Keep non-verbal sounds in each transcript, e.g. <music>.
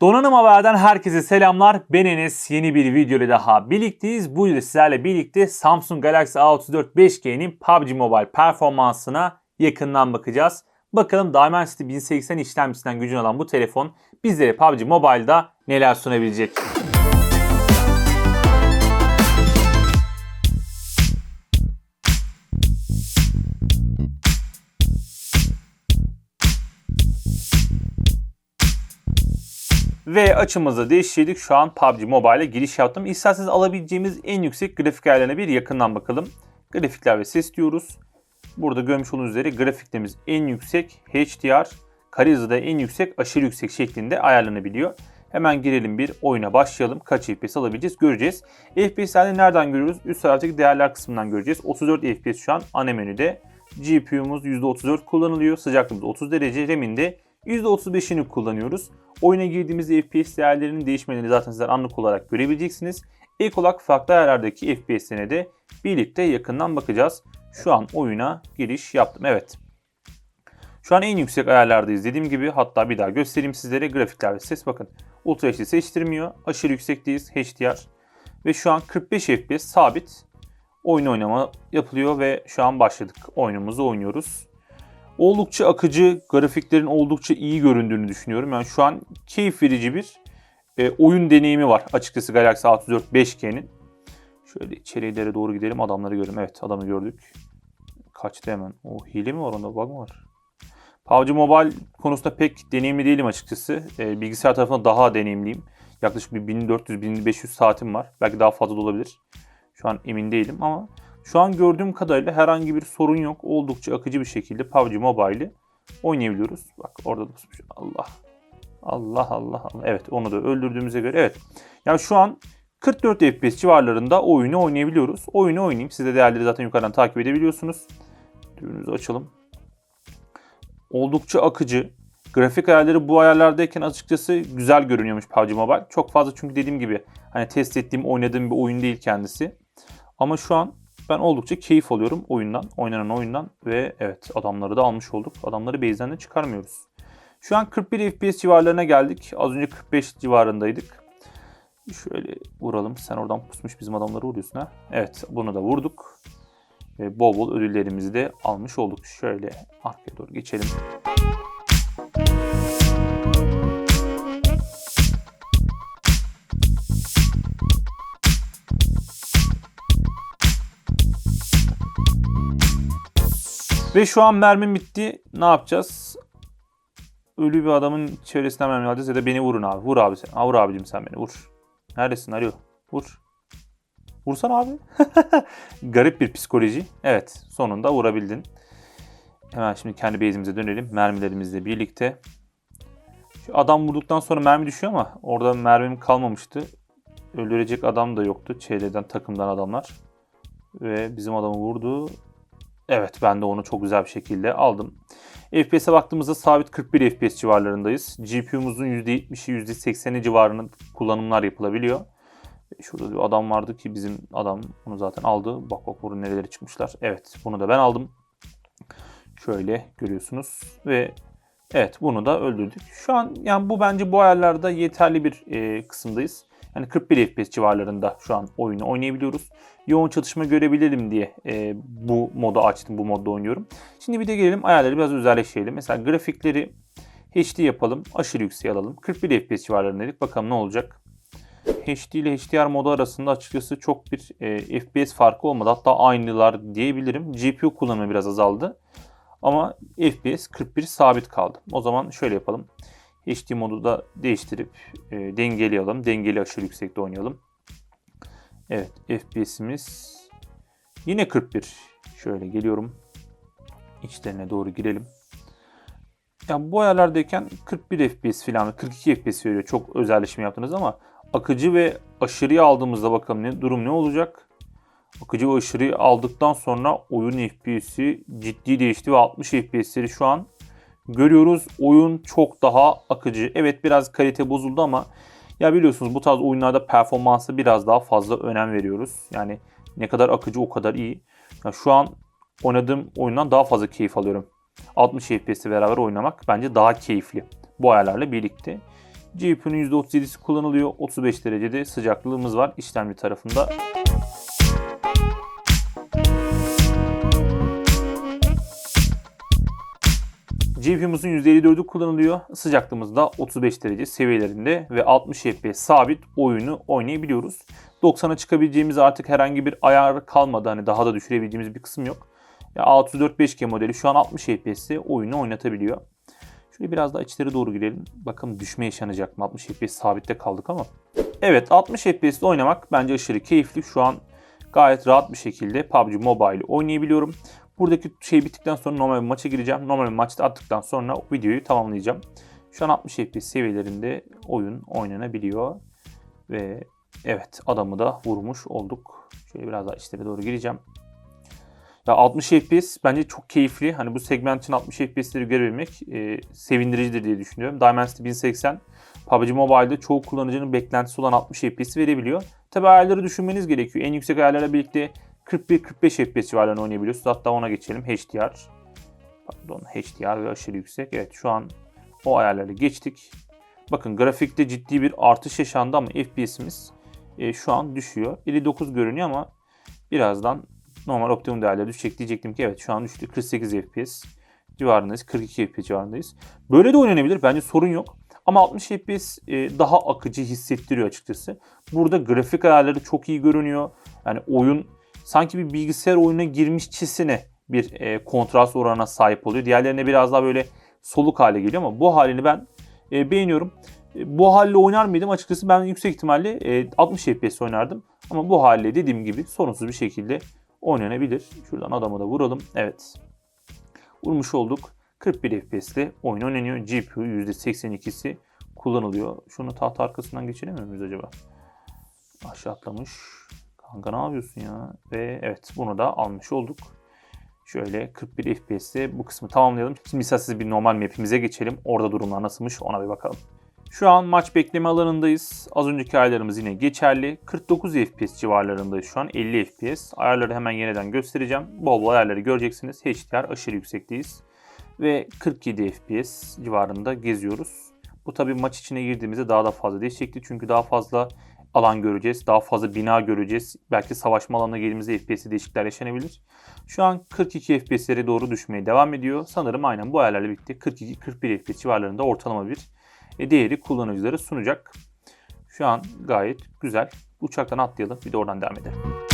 Donanım Haber'den herkese selamlar. Ben Enes. Yeni bir video ile daha birlikteyiz. Bu videoda sizlerle birlikte Samsung Galaxy A34 5G'nin PUBG Mobile performansına yakından bakacağız. Bakalım Dimensity 1080 işlemcisinden gücünü alan bu telefon bizlere PUBG Mobile'da neler sunabilecek. Ve açımızı değiştirdik. Şu an PUBG Mobile'e giriş yaptım. İsterseniz alabileceğimiz en yüksek grafik ayarlarına bir yakından bakalım. Grafikler ve ses diyoruz. Burada görmüş olduğunuz üzere grafiklerimiz en yüksek HDR, kare da en yüksek, aşırı yüksek şeklinde ayarlanabiliyor. Hemen girelim bir oyuna başlayalım. Kaç FPS alabileceğiz göreceğiz. FPS'leri nereden görüyoruz? Üst taraftaki değerler kısmından göreceğiz. 34 FPS şu an ana menüde. GPU'muz %34 kullanılıyor. Sıcaklığımız 30 derece. RAM'in %35'ini kullanıyoruz. Oyuna girdiğimizde FPS değerlerinin değişmelerini zaten sizler anlık olarak görebileceksiniz. İlk olarak farklı ayarlardaki FPS'ine de birlikte yakından bakacağız. Şu an oyuna giriş yaptım. Evet. Şu an en yüksek ayarlardayız dediğim gibi. Hatta bir daha göstereyim sizlere. Grafikler ve ses bakın. Ultra HD seçtirmiyor. Aşırı yüksekteyiz. HDR. Ve şu an 45 FPS sabit oyun oynama yapılıyor ve şu an başladık. Oyunumuzu oynuyoruz. Oldukça akıcı, grafiklerin oldukça iyi göründüğünü düşünüyorum. Yani şu an keyif verici bir e, oyun deneyimi var açıkçası Galaxy A34 5G'nin. Şöyle içerilere doğru gidelim adamları görelim. Evet adamı gördük. Kaçtı hemen. O hile mi var onda bug mı var? PUBG Mobile konusunda pek deneyimli değilim açıkçası. E, bilgisayar tarafında daha deneyimliyim. Yaklaşık bir 1400-1500 saatim var. Belki daha fazla da olabilir. Şu an emin değilim ama şu an gördüğüm kadarıyla herhangi bir sorun yok. Oldukça akıcı bir şekilde PUBG Mobile'i oynayabiliyoruz. Bak orada da. Allah. Allah Allah. Evet onu da öldürdüğümüze göre evet. Yani şu an 44 FPS civarlarında oyunu oynayabiliyoruz. Oyunu oynayayım. Siz de değerleri zaten yukarıdan takip edebiliyorsunuz. Düğünümüzü açalım. Oldukça akıcı. Grafik ayarları bu ayarlardayken açıkçası güzel görünüyormuş PUBG Mobile. Çok fazla çünkü dediğim gibi hani test ettiğim, oynadığım bir oyun değil kendisi. Ama şu an ben oldukça keyif alıyorum oyundan, oynanan oyundan ve evet adamları da almış olduk. Adamları base'den de çıkarmıyoruz. Şu an 41 FPS civarlarına geldik. Az önce 45 civarındaydık. Şöyle vuralım. Sen oradan pusmuş bizim adamları vuruyorsun ha. Evet bunu da vurduk. Ve bol bol ödüllerimizi de almış olduk. Şöyle arkaya doğru geçelim. Ve şu an mermim bitti. Ne yapacağız? Ölü bir adamın çevresinden mermi alacağız ya da beni vurun abi. Vur abi sen. Ha, vur abicim sen beni vur. Neredesin? Alo. Vur. Vursan abi. <laughs> Garip bir psikoloji. Evet. Sonunda vurabildin. Hemen şimdi kendi base'imize dönelim. Mermilerimizle birlikte. Şu adam vurduktan sonra mermi düşüyor ama orada mermim kalmamıştı. Öldürecek adam da yoktu. Çevreden takımdan adamlar. Ve bizim adamı vurdu. Evet ben de onu çok güzel bir şekilde aldım. FPS'e baktığımızda sabit 41 FPS civarlarındayız. GPU'muzun %70'i %80'i civarında kullanımlar yapılabiliyor. Şurada bir adam vardı ki bizim adam bunu zaten aldı. Bak bak burada nereleri çıkmışlar. Evet bunu da ben aldım. Şöyle görüyorsunuz ve evet bunu da öldürdük. Şu an yani bu bence bu ayarlarda yeterli bir e, kısımdayız. Yani 41 FPS civarlarında şu an oyunu oynayabiliyoruz. Yoğun çatışma görebilirim diye e, bu modu açtım. Bu modda oynuyorum. Şimdi bir de gelelim ayarları biraz özelleştirelim. Mesela grafikleri HD yapalım. Aşırı yükseğe alalım. 41 FPS civarlarındaydık. Bakalım ne olacak. HD ile HDR modu arasında açıkçası çok bir e, FPS farkı olmadı. Hatta aynılar diyebilirim. GPU kullanımı biraz azaldı. Ama FPS 41 sabit kaldı. O zaman şöyle yapalım. HD modu da değiştirip e, dengeli alalım. Dengeli aşırı yüksekte oynayalım. Evet FPS'imiz yine 41. Şöyle geliyorum. İçlerine doğru girelim. Yani bu ayarlardayken 41 FPS falan 42 FPS veriyor. Çok özelleşme yaptınız ama akıcı ve aşırıya aldığımızda bakalım ne durum ne olacak? Akıcı ve aşırıyı aldıktan sonra oyun FPS'i ciddi değişti ve 60 FPS'leri şu an görüyoruz. Oyun çok daha akıcı. Evet biraz kalite bozuldu ama ya biliyorsunuz bu tarz oyunlarda performansa biraz daha fazla önem veriyoruz. Yani ne kadar akıcı o kadar iyi. Ya şu an oynadığım oyundan daha fazla keyif alıyorum. 60 FPS'le beraber oynamak bence daha keyifli. Bu ayarlarla birlikte. GPU'nun %37'si kullanılıyor. 35 derecede sıcaklığımız var işlemci tarafında. GPU'muzun %54'ü kullanılıyor. Sıcaklığımız da 35 derece seviyelerinde ve 60 FPS sabit oyunu oynayabiliyoruz. 90'a çıkabileceğimiz artık herhangi bir ayar kalmadı. Hani daha da düşürebileceğimiz bir kısım yok. Ya 645G modeli şu an 60 FPS'te oyunu oynatabiliyor. Şöyle biraz daha içleri doğru girelim. Bakalım düşme yaşanacak mı? 60 FPS sabitte kaldık ama. Evet 60 FPS'te oynamak bence aşırı keyifli. Şu an gayet rahat bir şekilde PUBG Mobile oynayabiliyorum. Buradaki şey bittikten sonra normal bir maça gireceğim. Normal bir maçta attıktan sonra videoyu tamamlayacağım. Şu an 60 FPS seviyelerinde oyun oynanabiliyor. Ve evet adamı da vurmuş olduk. Şöyle biraz daha içlere doğru gireceğim. Ya 60 FPS bence çok keyifli. Hani bu segment için 60 FPS'leri görebilmek e, sevindiricidir diye düşünüyorum. Dimensity 1080 PUBG Mobile'de çoğu kullanıcının beklentisi olan 60 FPS verebiliyor. Tabi ayarları düşünmeniz gerekiyor. En yüksek ayarlarla birlikte 41-45 FPS civarlarında oynayabiliyorsunuz. Hatta ona geçelim. HDR. Pardon HDR ve aşırı yüksek. Evet şu an o ayarları geçtik. Bakın grafikte ciddi bir artış yaşandı ama FPS'imiz e, şu an düşüyor. 59 görünüyor ama birazdan normal optimum değerleri düşecek diyecektim ki evet şu an düştü. 48 FPS civarındayız. 42 FPS civarındayız. Böyle de oynanabilir. Bence sorun yok. Ama 60 FPS e, daha akıcı hissettiriyor açıkçası. Burada grafik ayarları çok iyi görünüyor. Yani oyun sanki bir bilgisayar oyununa girmişçesine bir e, kontrast oranına sahip oluyor. Diğerlerine biraz daha böyle soluk hale geliyor ama bu halini ben e, beğeniyorum. E, bu halle oynar mıydım? Açıkçası ben yüksek ihtimalle e, 60 FPS oynardım. Ama bu halle dediğim gibi sorunsuz bir şekilde oynanabilir. Şuradan adamı da vuralım. Evet. Vurmuş olduk. 41 FPS'te oyun oynanıyor. GPU %82'si kullanılıyor. Şunu tahta arkasından geçiremiyor muyuz acaba? Aşağı atlamış. Kanka ne yapıyorsun ya? Ve evet bunu da almış olduk. Şöyle 41 FPS'te bu kısmı tamamlayalım. Şimdi isterseniz bir normal map'imize geçelim. Orada durumlar nasılmış ona bir bakalım. Şu an maç bekleme alanındayız. Az önceki ayarlarımız yine geçerli. 49 FPS civarlarındayız şu an. 50 FPS. Ayarları hemen yeniden göstereceğim. Bol bol ayarları göreceksiniz. HDR aşırı yüksekteyiz. Ve 47 FPS civarında geziyoruz. Bu tabi maç içine girdiğimizde daha da fazla değişecekti. Çünkü daha fazla alan göreceğiz. Daha fazla bina göreceğiz. Belki savaşma alanına girdiğimizde FPS'de değişiklikler yaşanabilir. Şu an 42 FPS'lere doğru düşmeye devam ediyor. Sanırım aynen bu ayarlarla birlikte 42-41 FPS civarlarında ortalama bir e, değeri kullanıcılara sunacak. Şu an gayet güzel. Uçaktan atlayalım bir de oradan devam edelim.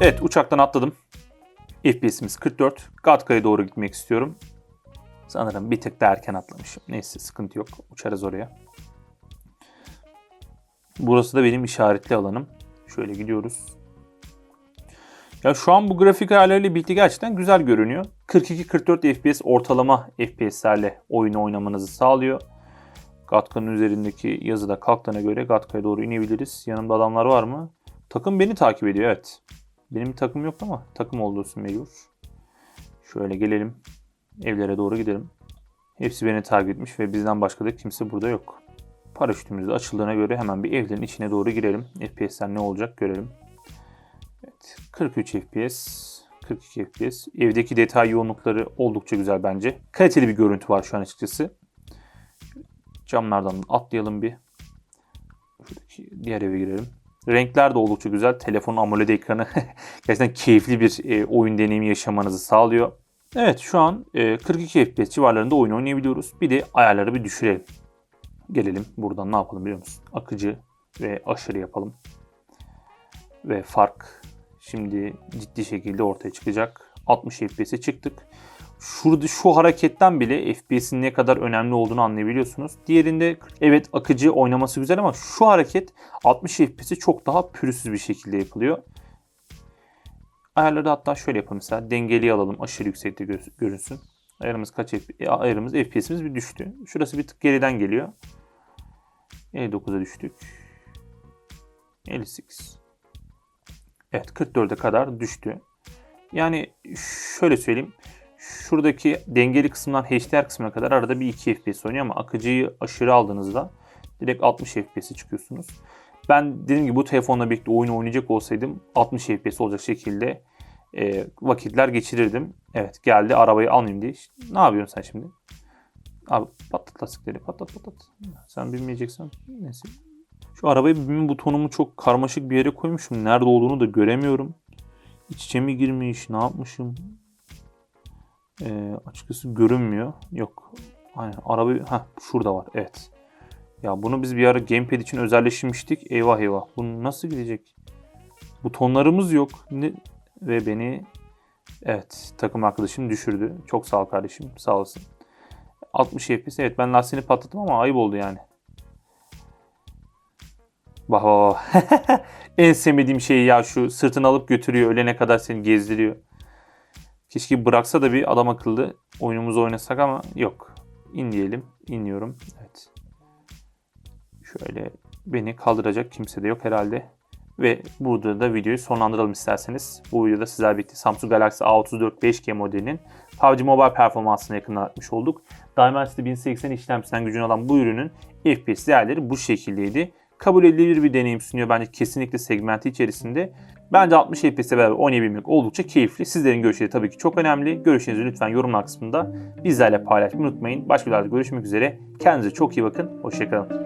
Evet uçaktan atladım. FPS'imiz 44. Gatka'ya doğru gitmek istiyorum. Sanırım bir tık da erken atlamışım. Neyse sıkıntı yok. Uçarız oraya. Burası da benim işaretli alanım. Şöyle gidiyoruz. Ya şu an bu grafik ayarlarıyla birlikte gerçekten güzel görünüyor. 42-44 FPS ortalama FPS'lerle oyunu oynamanızı sağlıyor. Gatka'nın üzerindeki yazıda kalktığına göre Gatka'ya doğru inebiliriz. Yanımda adamlar var mı? Takım beni takip ediyor evet. Benim takım yok ama takım olduğu mecbur. Şöyle gelelim. Evlere doğru gidelim. Hepsi beni takip etmiş ve bizden başka da kimse burada yok. Paraşütümüz açıldığına göre hemen bir evlerin içine doğru girelim. FPS'ler ne olacak görelim. Evet, 43 FPS, 42 FPS. Evdeki detay yoğunlukları oldukça güzel bence. Kaliteli bir görüntü var şu an açıkçası. Camlardan atlayalım bir. Şuradaki diğer eve girelim. Renkler de oldukça güzel. Telefonun AMOLED ekranı <laughs> gerçekten keyifli bir e, oyun deneyimi yaşamanızı sağlıyor. Evet şu an e, 42 FPS civarlarında oyun oynayabiliyoruz. Bir de ayarları bir düşürelim. Gelelim buradan ne yapalım biliyor musun? Akıcı ve aşırı yapalım. Ve fark şimdi ciddi şekilde ortaya çıkacak. 60 FPS'e çıktık. Şurada şu hareketten bile FPS'in ne kadar önemli olduğunu anlayabiliyorsunuz. Diğerinde evet akıcı oynaması güzel ama şu hareket 60 FPS'i çok daha pürüzsüz bir şekilde yapılıyor. Ayarları hatta şöyle yapalım mesela dengeli alalım aşırı yüksekte görünsün. Ayarımız kaç ayarımız FPS'imiz bir düştü. Şurası bir tık geriden geliyor. 59'a düştük. 58. Evet 44'e kadar düştü. Yani şöyle söyleyeyim. Şuradaki dengeli kısımdan HDR kısmına kadar arada bir 2 FPS oynuyor ama akıcıyı aşırı aldığınızda direkt 60 FPS'e çıkıyorsunuz. Ben dediğim gibi bu telefonla birlikte oyunu oynayacak olsaydım 60 FPS olacak şekilde e, vakitler geçirirdim. Evet geldi arabayı almayayım diye. Ne yapıyorsun sen şimdi? Abi patlat lastikleri patlat patlat. Sen bilmeyeceksen neyse. Şu arabayı binme butonumu çok karmaşık bir yere koymuşum. Nerede olduğunu da göremiyorum. İç içe mi girmiş ne yapmışım? Ee, açıkçası görünmüyor. Yok. Aynen arabayı ha şurada var. Evet. Ya bunu biz bir ara gamepad için özelleştirmiştik. Eyvah eyvah. Bu nasıl gidecek? Butonlarımız yok. Ne? Ve beni evet takım arkadaşım düşürdü. Çok sağ ol kardeşim. Sağ olasın. 60 FPS. Evet ben lastiğini patlattım ama ayıp oldu yani. Bak bak bak. en sevmediğim şey ya şu sırtını alıp götürüyor. Ölene kadar seni gezdiriyor. Keşke bıraksa da bir adam akıllı oyunumuzu oynasak ama yok. İn diyelim. İniyorum. Evet. Şöyle beni kaldıracak kimse de yok herhalde. Ve burada da videoyu sonlandıralım isterseniz. Bu videoda sizler birlikte Samsung Galaxy A34 5G modelinin PUBG Mobile performansını yakınlatmış olduk. Dimensity 1080 işlemcisinden gücünü alan bu ürünün FPS değerleri bu şekildeydi. Kabul edilebilir bir deneyim sunuyor bence kesinlikle segmenti içerisinde. Bence 60 FPS'e beraber oynayabilmek oldukça keyifli. Sizlerin görüşleri tabii ki çok önemli. Görüşlerinizi lütfen yorumlar kısmında bizlerle paylaşmayı unutmayın. Başka videolarda görüşmek üzere. Kendinize çok iyi bakın. Hoşçakalın.